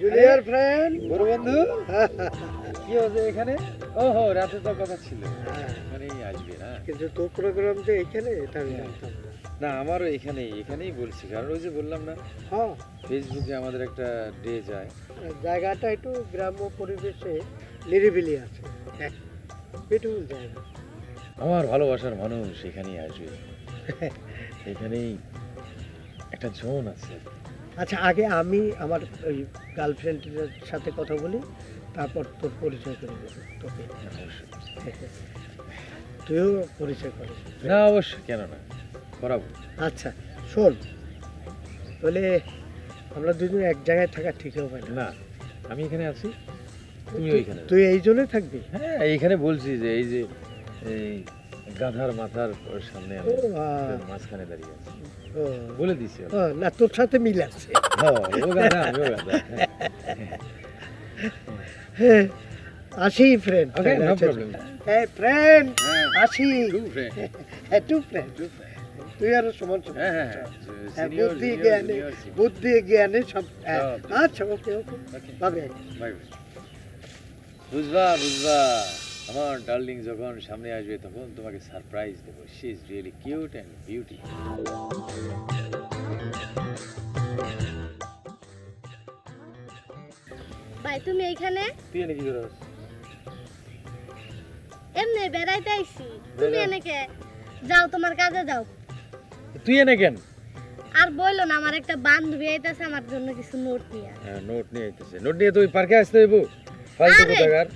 Junior friend বড় বন্ধু। কি হচ্ছে এখানে? ওহো রাতে তো কথা ছিল। এখানেই আসবে না? কিন্তু তোর প্রোগ্রাম যে এখানে এটা আমি হ্যাঁ। জানতাম না। না আমারও এখানেই এখানেই বলছি। কারণ ওই যে বললাম না হ্যাঁ। ফেসবুকে আমাদের একটা ডে যায়। জায়গাটা একটু গ্রাম্য পরিবেশে নিরিবিলি আছে। বিউটিফুল জায়গা। আমার ভালোবাসার মানুষ এখানেই আসবে। এখানেই একটা জোন আছে। আচ্ছা আগে আমি আমার ওই গার্লফ্রেন্ডের সাথে কথা বলি তারপর তোর পরিচয় করে দেবো তোকে। তুইও পরিচয় করিস না অবশ্যই কেন না? করাবো। আচ্ছা শোন তাহলে আমরা দুজন এক জায়গায় থাকা ঠিক হবে না। না আমি এখানে আছি তুমি ওইখানে তুই এই জন্যই থাকবি? হ্যাঁ এইখানে বলছি যে এই যে এই গাধার মাথার সামনে আমি মাঝখানে দাঁড়িয়ে আছি। বলে দিছি না তোর সাথে মিল আছে। হ্যাঁ, ও গাধা আমিও গাধা। হ্যাঁ আসি ফ্রেন্ড Okay, no problem. হ্যাঁ ফ্রেন্ড হ্যাঁ, আসি। friend. হ্যাঁ টু ফ্রেন্ড তুই আরও সমান সমান। হ্যাঁ, হ্যাঁ, হ্যাঁ, বুদ্ধি জ্ঞানে বুদ্ধি জ্ঞানে সব হ্যাঁ, আচ্ছা ওকে ওকে ভাবে bye bye. বুঝবা বুঝবা। আমার ডার্লিং যখন সামনে আসবে তখন তোমাকে সারপ্রাইজ দেবো। She is really cute and beauty ভাই তুমি এইখানে তুই এনে কি করে এমনি বেড়াইতে আইছি। তুমি বেড়া- এনেকে যাও তোমার কাজে যাও। তুই এনে কেন? আর বলল না আমার একটা বান্ধবী আইতাছে আমার জন্য কিছু নোট নিয়ে। হ্যাঁ নোট নিয়ে আইতেছে। নোট নিয়ে তুই পার্কে আসতে হইব? ফালতু! কোথাকার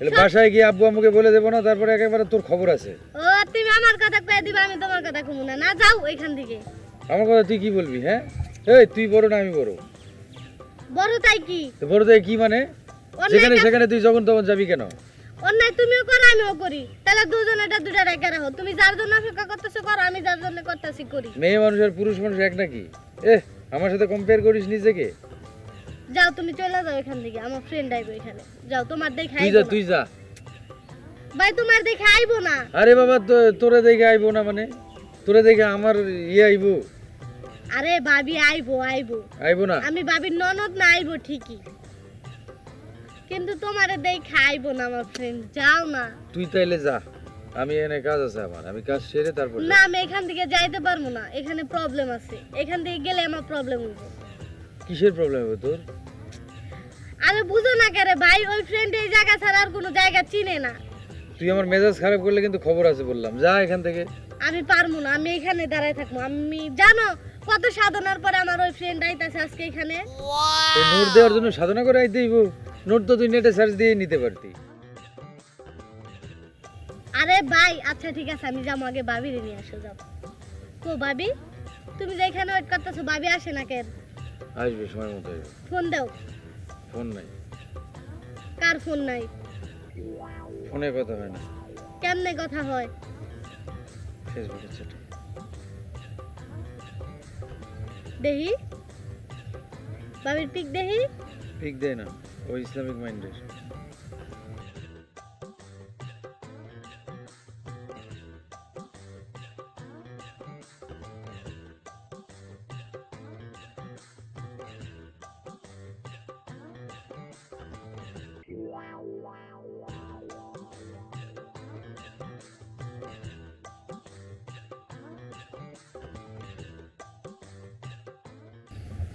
বাসায় গিয়ে আব্বু আম্মুকে বলে দেবো না তারপরে একেবারে তোর খবর আছে। ও তুমি আমার কথা কয়ে দিবা আমি তোমার কথা কমু না। না যাও ওইখান থেকে। আমার কথা তুই কি বলবি হ্যাঁ? এই তুই বড় না আমি বড়? বড় তাই কি? বড় থেকে কি মানে? যেখানে সেখানে তুই যখন তখন যাবি কেন? অন্যায় তুমিও করো আমিও করি। তাহলে দুজন এটা দুটা রেখে রাখো। তুমি যার জন্য অপেক্ষা করতেছো করো আমি যার জন্য করতেছি করি। মেয়ে মানুষ আর পুরুষ মানুষ এক নাকি? এ আমার সাথে কম্পেয়ার করিস নিজেকে। যাও তুমি চলে যাও এখান থেকে আমার ফ্রেন্ড আইবো এখানে। যাও তোমার দেখে তুই যা তুই যা। ভাই তোমার দেখে আইবো না। আরে বাবা তোরে দেখে আইবো না মানে? তোরে দেখে আমার ইয়ে আইবো। আরে ভাবি আইবো আইবো। আইবো না? আমি ভাবির ননদ না আইবো ঠিকই। কিন্তু তোমারে দেই খাইবো না আমার ফ্রেন্ড যাও না। তুই তাইলে যা। আমি এনে কাজ আছে আমার আমি কাজ সেরে তারপর না আমি এখান থেকে যাইতে পারব না। এখানে প্রবলেম আছে। এখান থেকে গেলে আমার প্রবলেম হইবে। কিসের প্রবলেম হবে তোর? আরে বুঝো না কেরে ভাই ওই ফ্রেন্ড এই জায়গা ছাড়া আর কোনো জায়গা চিনে না। তুই আমার মেজাজ খারাপ করলে কিন্তু খবর আছে বললাম। যা এখান থেকে। আমি পারব না আমি এখানে দাঁড়ায় থাকব। আমি জানো কত সাধনার পরে আমার ওই ফ্রেন্ড আইতাছে আজকে এখানে। এই নোট দেওয়ার জন্য সাধনা করে আইতে হইব। নোট তো তুই নেটে সার্চ দিয়ে নিতে পারতি। আরে ভাই আচ্ছা ঠিক আছে আমি যাব আগে ভাবিরে নিয়ে আসো যাও। কো ভাবি তুমি যে এখানে ওয়েট করতেছো ভাবি আসে না কেন? আসবে সময় মতো আসবে। ফোন দাও। ফোন নাই। কার ফোন নাই? ফোনে কথা হয় না। কেমনে কথা হয়? ফেসবুকে চ্যাটে। দেহি? বাবির পিক দেহি? পিক দেয় না ও ইসলামিক মাইন্ডের।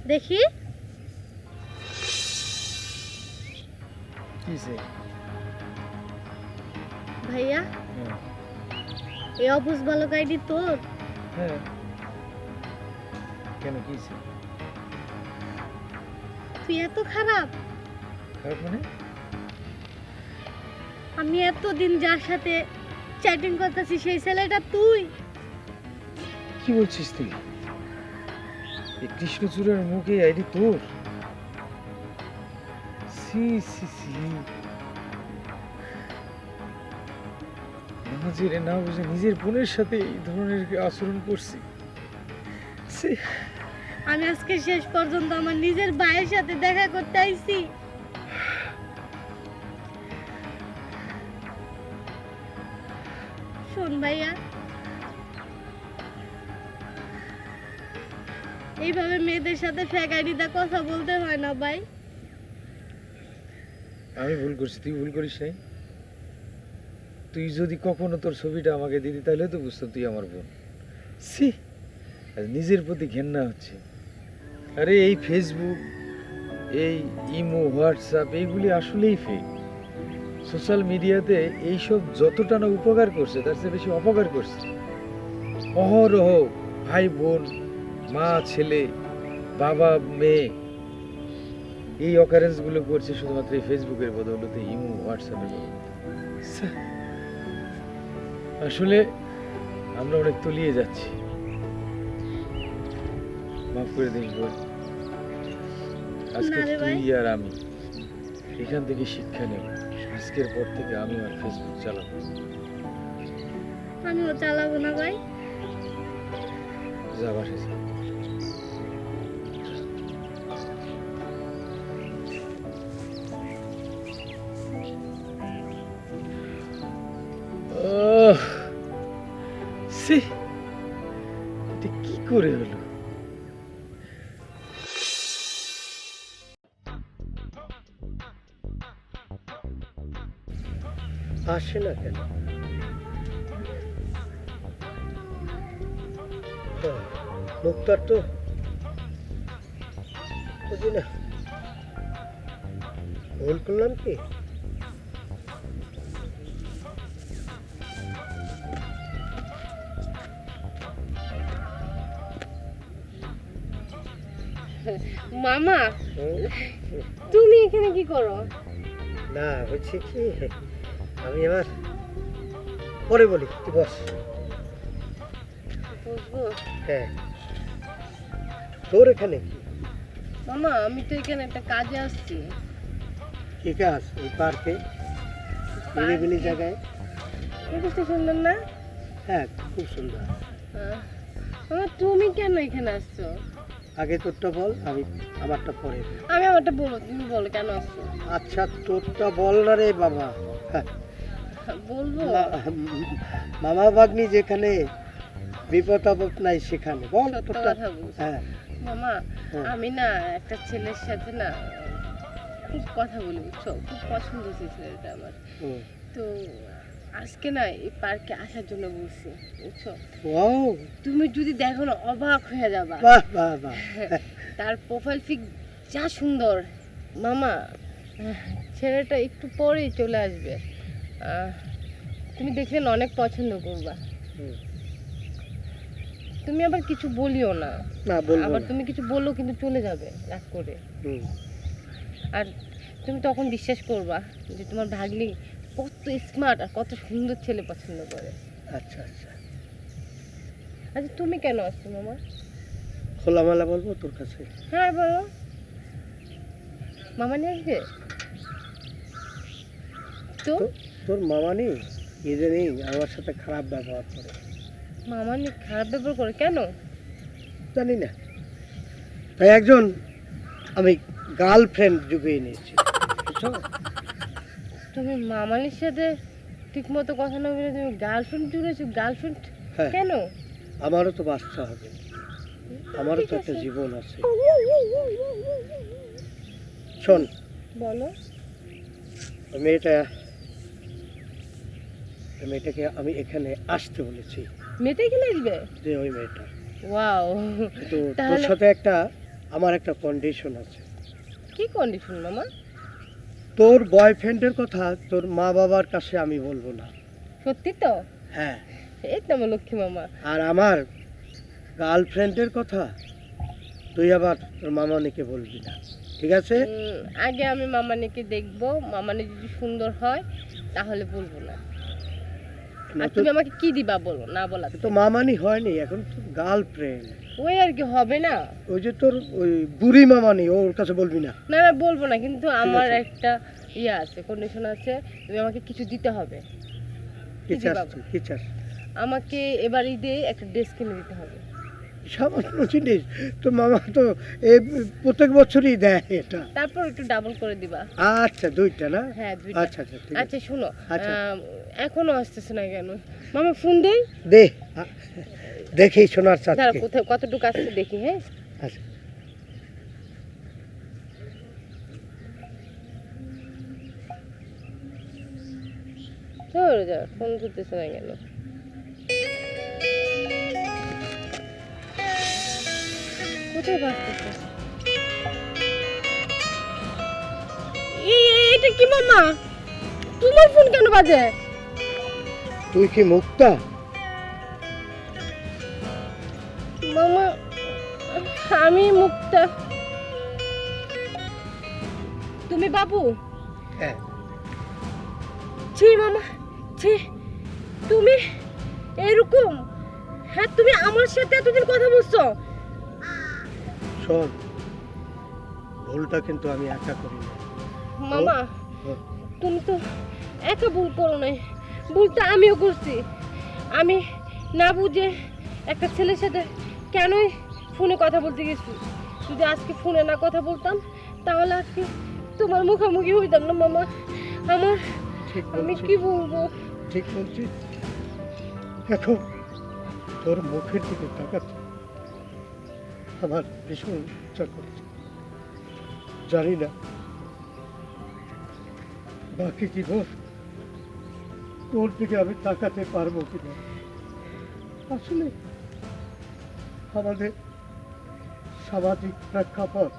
দেখি। ভাইয়া হ্যাঁ। এই অবুজ বালক আইডি তোর? হ্যাঁ। কেন কিসে তুই এত খারাপ? খারাপ মানে? আমি এতদিন যার সাথে চ্যাটিং করতেছি সেই ছেলেটা তুই? কি বলছিস তুই? কৃষ্ণচূড়ার মুখে আইডি তোর? সি সি সি। না বুঝে নিজের বোনের সাথে এই ধরনের আচরণ করছি। আমি আজকে শেষ পর্যন্ত আমার নিজের ভাইয়ের সাথে দেখা করতে আইছি। শোন ভাইয়া এইভাবে মেয়েদের সাথে ফ্যাক আইডিতে কথা বলতে হয় না ভাই। আমি ভুল করছি, তুই ভুল করিস নাই। তুই যদি কখনো তোর ছবিটা আমাকে দিতি, তাহলে তো বুঝতো তুই আমার বোন। সি নিজের প্রতি ঘেন্না হচ্ছে। আরে এই ফেসবুক এই ইমো হোয়াটসঅ্যাপ এইগুলি আসলেই ফেক সোশ্যাল মিডিয়াতে এইসব যতটা না উপকার করছে, তার চেয়ে বেশি অপকার করছে। অহরহ ভাই বোন মা ছেলে বাবা মেয়ে এই অকারেন্সগুলো করছে শুধুমাত্র এই ফেসবুকের বদৌলতে ইমো হোয়াটসঅ্যাপের বদৌলতে। আসলে আমরা অনেক তলিয়ে যাচ্ছি মাফ করে দিন বল আজকে। তুই আর আমি এখান থেকে শিক্ষা নেব আজকের পর থেকে আমি আর ফেসবুক চালাবো। আমিও চালাবো না ভাই যা বাসায় ওহ, ছি, এটা কি করে হলো? আসে না কেন? হ্যাঁ, লোকটার তো বুঝি না। ভুল করলাম কি মামা তুমি এখানে কি করো? না হচ্ছে কি? আমি এবার পরে বলি তুই বস। হ্যাঁ। তোর এখানে কি? মামা আমি তো এখানে একটা কাজে আসছি। কি কাজ? এই পার্কে? নিরিবিলি? জায়গায়? দেখতে সুন্দর না? হ্যাঁ খুব সুন্দর। আহ, মামা তুমি কেন এখানে আসছো? আগে তোরটা বল আমি আমারটা পরে আমি আমারটা বলো তুমি বলো কেন আসছো? আচ্ছা তোরটা বল না রে বাবা বলব? মামা বাগনি যেখানে বিপদ আপদ নাই সেখানে। বল তোরটা। হ্যাঁ। মামা হ্যাঁ। আমি না একটা ছেলের সাথে না খুব কথা বলি বুঝছ? খুব পছন্দ হয়েছে ছেলেটা আমার। তো আজকে না এই পার্কে আসার জন্য বলছি বুঝছ? তুমি যদি দেখো না অবাক হয়ে যাবা। বাহ বাহ বাহ। তার প্রোফাইল পিক যা সুন্দর। মামা ছেলেটা একটু পরেই চলে আসবে। তুমি দেখলে অনেক পছন্দ করবা। তুমি আবার কিছু বলিও না। না আবার তুমি কিছু বলল কিন্তু চলে যাবে রাগ করে। আর তুমি তখন বিশ্বাস করবা যে তোমার ভাগ্নি কত স্মার্ট আর কত সুন্দর ছেলে পছন্দ করে। আচ্ছা আচ্ছা। আচ্ছা তুমি কেন আসছো মামা? খোলামেলা বলব তোর কাছে? হ্যাঁ বলো। মামা নিয়ে আসবে? তো? তোর মামা নেই? ইদানিং আমার সাথে খারাপ ব্যবহার করে। মামা নিয়ে খারাপ ব্যবহার করে কেন? জানি না। তাই একজন আমি গার্লফ্রেন্ড জুগিয়ে নিয়েছি। বুঝছ? তুমি মামালির সাথে ঠিক মতো কথা না বলে তুমি গার্লফ্রেন্ড জুড়েছো গার্লফ্রেন্ড কেন? আমারও তো বাচ্চা হবে। আমারও তো একটা জীবন আছে। শোন। বলো। মেয়েটা মেয়েটাকে আমি এখানে আসতে বলেছি। মেয়েটা এখানে আসবে? যে ওই মেয়েটা। ওয়াও তো তোর সাথে একটা আমার একটা কন্ডিশন আছে। কি কন্ডিশন মামা? তোর বয়ফ্রেন্ডের কথা তোর মা বাবার কাছে আমি বলব না। সত্যি তো? হ্যাঁ। এই তো আমার লক্ষ্মী মামা। আর আমার গার্লফ্রেন্ডের কথা তুই আবার তোর মামানিকে বলবি না। ঠিক আছে? আগে আমি মামানিকে দেখব। মামানি যদি সুন্দর হয় তাহলে বলব না। আর তুমি আমাকে কি দিবা বলো? না বলা তো মামানি হয়নি এখন তো গার্লফ্রেন্ড ওই আর কি হবে না। ওই যে তোর ওই বুড়ি মামানি ওর কাছে বলবি না। না না বলব না কিন্তু আমার একটা ইয়ে আছে কন্ডিশন আছে তুমি আমাকে কিছু দিতে হবে। কি চাস তুই? কি চাস? আমাকে এবার ঈদে একটা ড্রেস কিনে দিতে হবে। সামান্য জিনিস তোর মামা তো এ প্রত্যেক বছরই দেয় এটা। তারপর একটু ডাবল করে দিবা। আচ্ছা দুইটা না? হ্যাঁ দুইটা। আচ্ছা আচ্ছা ঠিক আছে। আচ্ছা শুনো আচ্ছা। এখনও আসতেছে না কেন? মামা ফোন দেই? দে আ- দেখি সোনার চাঁদকে। কোথায় কতটুকু আসছে দেখি হ্যাঁ? আচ্ছা। ফোন ধরতেছে না কেন? কোথায় বাজতেছে এই এই, এটা কি মামা? তোমার ফোন কেন বাজে? তুই কি মুক্তা? মামা আমি মুক্তা তুমি বাবু? হ্যাঁ। ছি মামা ছি। তুমি এরকম? হ্যাঁ তুমি আমার সাথে এতদিন কথা বলছো। শোন ভুলটা কিন্তু আমি একা করি না মামা তুমি তো একা ভুল করো নাই। ভুলটা আমিও করছি। আমি না বুঝে একটা ছেলের সাথে কেনই ফোনে কথা বলতে গেছি? যদি আজকে ফোনে না কথা বলতাম তাহলে আজকে তোমার মুখোমুখি হইতাম না মামা। আমার আমি কি বলব? ঠিক বলছিস। এখন তোর মুখের দিকে তাকাচ্ছে আমার ভীষণ ইচ্ছা করছে। জানি না বাকি জীবন তোর দিকে আমি তাকাতে পারব কিনা। আসলে আমাদের সামাজিক প্রেক্ষাপট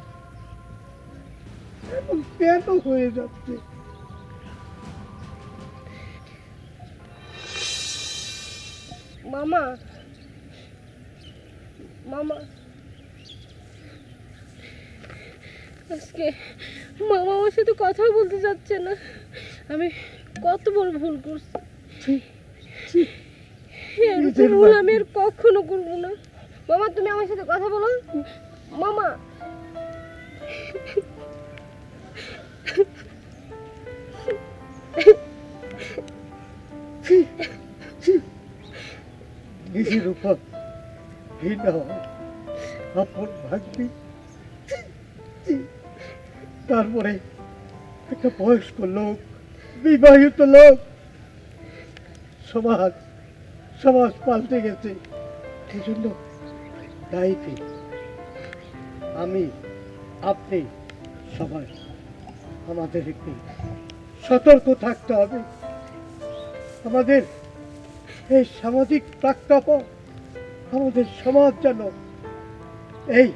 কেন হয়ে যাচ্ছে? মামা। মামা। আজকে মামা আমার সাথে কথা বলতে যাচ্ছে না। আমি কত বড় ভুল করছি। ভুল আমি আর কখনো করব না। মামা, তুমি আমার সাথে কথা বলো। মামা। নিজের তারপরে একটা বয়স্ক লোক, বিবাহিত লোক। সমাজ সমাজ পাল্টে গেছে। এই কে? আমি, আপনি সবাই আমাদের একটু সতর্ক থাকতে হবে। আমাদের এই সামাজিক প্রেক্ষাপট আমাদের সমাজ যেন এই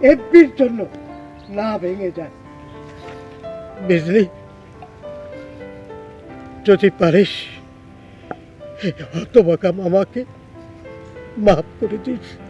এফবির জন্য না ভেঙে যায়। বুঝলি? যদি পারিস, এই হতবাকা মামাকে মাফ করে দিস।